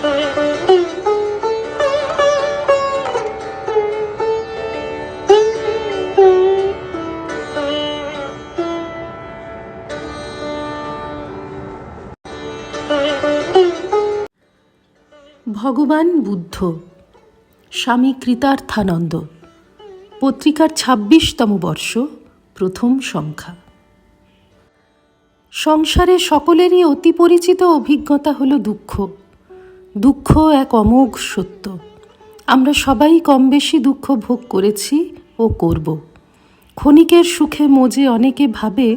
ভগবান বুদ্ধ, স্বামী কৃতার্থানন্দ, পত্রিকার ছাব্বিশতম বর্ষ, প্রথম সংখ্যা। সংসারে সকলেরই অতি পরিচিত অভিজ্ঞতা হল দুঃখ। দুঃখ এক অমোঘ সত্য। আমরা সবাই কম বেশি দুঃখ ভোগ করেছি ও করব। ক্ষণিকের সুখে মজে অনেকে ভাবে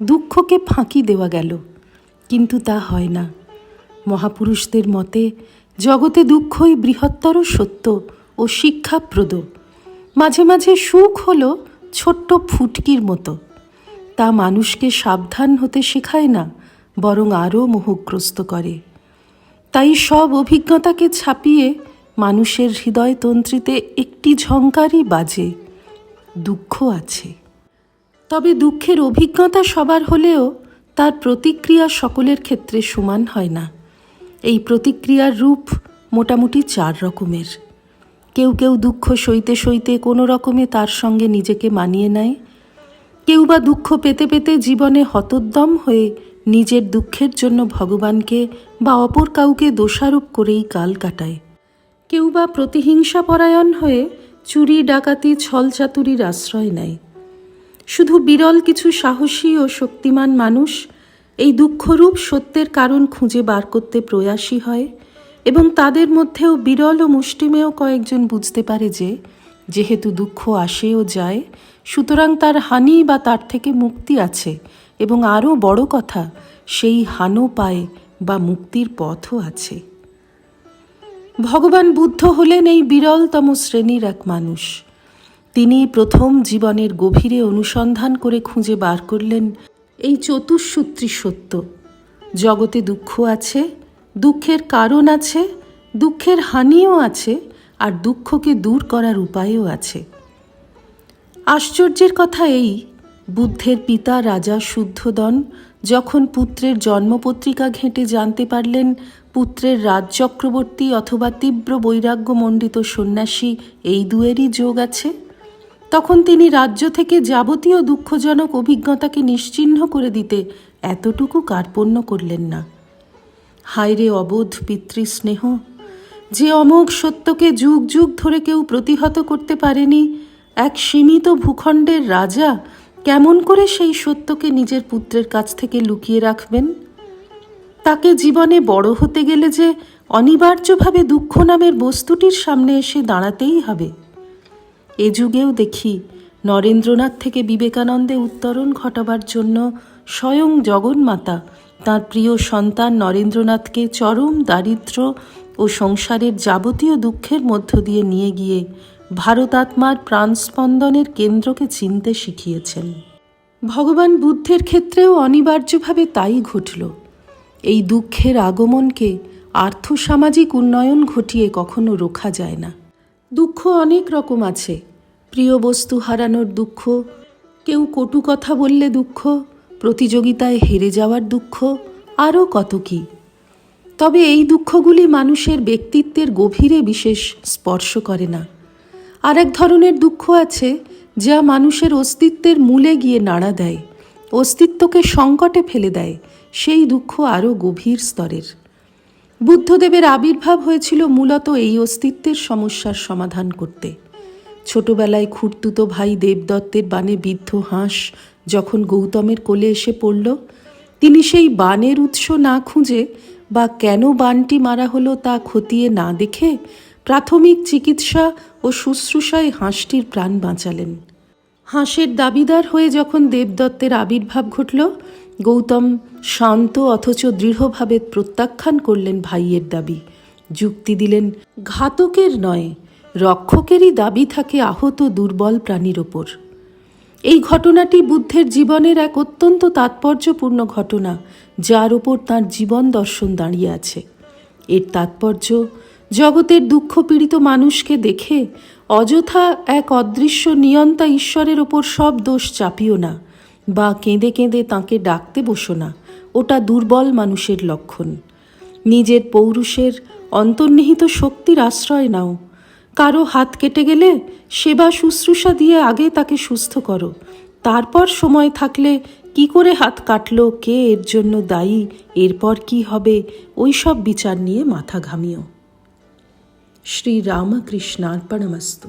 দুঃখকে ফাঁকি দেওয়া গেল, কিন্তু তা হয় না। মহাপুরুষদের মতে, জগতে দুঃখই বৃহত্তর সত্য ও শিক্ষাপ্রদ। মাঝে মাঝে সুখ হলো ছোট্ট ফুটকির মতো। তা মানুষকে সাবধান হতে শেখায় না, বরং আরও মোহগ্রস্ত করে। তাই সব অভিজ্ঞতাকে ছাপিয়ে মানুষের হৃদয়তন্ত্রীতে একটি ঝঙ্কারই বাজে, দুঃখ আছে। তবে দুঃখের অভিজ্ঞতা সবার হলেও তার প্রতিক্রিয়া সকলের ক্ষেত্রে সমান হয় না। এই প্রতিক্রিয়ার রূপ মোটামুটি চার রকমের। কেউ কেউ দুঃখ সইতে সইতে কোনো রকমে তার সঙ্গে নিজেকে মানিয়ে নেয়। কেউ বা দুঃখ পেতে পেতে জীবনে হতোদ্যম হয়ে নিজের দুঃখের জন্য ভগবানকে বা অপর কাউকে দোষারোপ করেই কাল কাটায়। কেউ বা প্রতিহিংসাপরায়ণ হয়ে চুরি, ডাকাতি ছলচাতুরির আশ্রয় নেয়। শুধু বিরল কিছু সাহসী ও শক্তিমান মানুষ এই দুঃখরূপ সত্যের কারণ খুঁজে বার করতে প্রয়াসী হয় এবং তাদের মধ্যেও বিরল ও মুষ্টিমেয় কয়েকজন বুঝতে পারে যে, যেহেতু দুঃখ আসে ও যায়, সুতরাং তার হানি বা তার থেকে মুক্তি আছে এবং আরও বড় কথা, সেই হানো পায় বা মুক্তির পথও আছে। ভগবান বুদ্ধ হলেন এই বিরলতম শ্রেণির এক মানুষ। তিনি প্রথম জীবনের গভীরে অনুসন্ধান করে খুঁজে বার করলেন এই চতুঃসূত্রী সত্য। জগতে দুঃখ আছে, দুঃখের কারণ আছে, দুঃখের হানিও আছে, আর দুঃখকে দূর করার উপায়ও আছে। আশ্চর্যের কথা এই বুদ্ধের পিতা রাজা শুদ্ধদন যখন পুত্রের জন্মপত্রিকা ঘেঁটে জানতে পারলেন, পুত্রের রাজচক্রবর্তী অথবা তীব্র বৈরাগ্যমণ্ডিত সন্ন্যাসী এই দুয়েরই যোগ আছে। তখন তিনি রাজ্য থেকে যাবতীয় দুঃখজনক অভিজ্ঞতাকে নিশ্চিহ্ন করে দিতে এতটুকু কার্পণ্য করলেন না। হায়রে অবোধ পিতৃস্নেহ, যে অমোঘ সত্যকে যুগ যুগ ধরে কেউ প্রতিহত করতে পারেনি, এক সীমিত ভূখণ্ডের রাজা কেমন করে সেই সত্যকে নিজের পুত্রের কাছ থেকে লুকিয়ে রাখবেন? তাকে জীবনে বড় হতে গেলে যে অনিবার্যভাবে দুঃখ নামের বস্তুটির সামনে এসে দাঁড়াতেই হবে। এ যুগেও দেখি, নরেন্দ্রনাথ থেকে বিবেকানন্দে উত্তরণ ঘটাবার জন্য স্বয়ং জগন্মাতা তার প্রিয় সন্তান নরেন্দ্রনাথকে চরম দারিদ্র ও সংসারের যাবতীয় দুঃখের মধ্য দিয়ে নিয়ে গিয়ে ভারতাত্মার প্রাণস্পন্দনের কেন্দ্রকে চিনতে শিখিয়েছেন। ভগবান বুদ্ধের ক্ষেত্রেও অনিবার্যভাবে তাই ঘটল। এই দুঃখের আগমনকে আর্থসামাজিক উন্নয়ন ঘটিয়ে কখনো রোখা যায় না। দুঃখ অনেক রকম আছে। প্রিয় বস্তু হারানোর দুঃখ, কেউ কটু কথা বললে দুঃখ, প্রতিযোগিতায় হেরে যাওয়ার দুঃখ, আরও কত কী। তবে এই দুঃখগুলি মানুষের ব্যক্তিত্বের গভীরে বিশেষ স্পর্শ করে না। আর এক ধরনের দুঃখ আছে যা মানুষের অস্তিত্বের মূলে গিয়ে নাড়া দেয়, অস্তিত্বকে সংকটে ফেলে দেয়, সেই দুঃখ আরও গভীর স্তরের। বুদ্ধদেবের আবির্ভাব হয়েছিল মূলত এই অস্তিত্বের সমস্যার সমাধান করতে। ছোটবেলায় খুঁড়তুতো ভাই দেবদত্তের বানে বিদ্ধ হাঁস যখন গৌতমের কোলে এসে পড়ল, তিনি সেই বানের উৎস না খুঁজে বা কেন বানটি মারা হলো তা খতিয়ে না দেখে প্রাথমিক চিকিৎসা ও শুশ্রূষায় হাঁসটির প্রাণ বাঁচালেন। হাঁসের দাবিদার হয়ে যখন দেবদত্তের আবির্ভাব ঘটল, গৌতম শান্ত অথচ দৃঢ়ভাবে প্রত্যাখ্যান করলেন ভাইয়ের দাবি। যুক্তি দিলেন, ঘাতকের নয়, রক্ষকেরই দাবি থাকে আহত দুর্বল প্রাণীর ওপর। এই ঘটনাটি বুদ্ধের জীবনের এক অত্যন্ত তাৎপর্যপূর্ণ ঘটনা, যার ওপর তাঁর জীবন দর্শন দাঁড়িয়ে আছে। এর তাৎপর্য, জগতের দুঃখ পীড়িত মানুষকে দেখে অযথা এক অদৃশ্য নিয়ন্তা ঈশ্বরের ওপর সব দোষ চাপিও না বা কেঁদে কেঁদে তাঁকে ডাকতে বসো না, ওটা দুর্বল মানুষের লক্ষণ। নিজের পৌরুষের অন্তর্নিহিত শক্তির আশ্রয় নাও। কারও হাত কেটে গেলে সেবা শুশ্রূষা দিয়ে আগে তাকে সুস্থ করো। তারপর সময় থাকলে কি করে হাত কাটলো, কে এর জন্য দায়ী, এরপর কি হবে, ওই সব বিচার নিয়ে মাথা ঘামিও। শ্রী রামকৃষ্ণার্পণমস্তু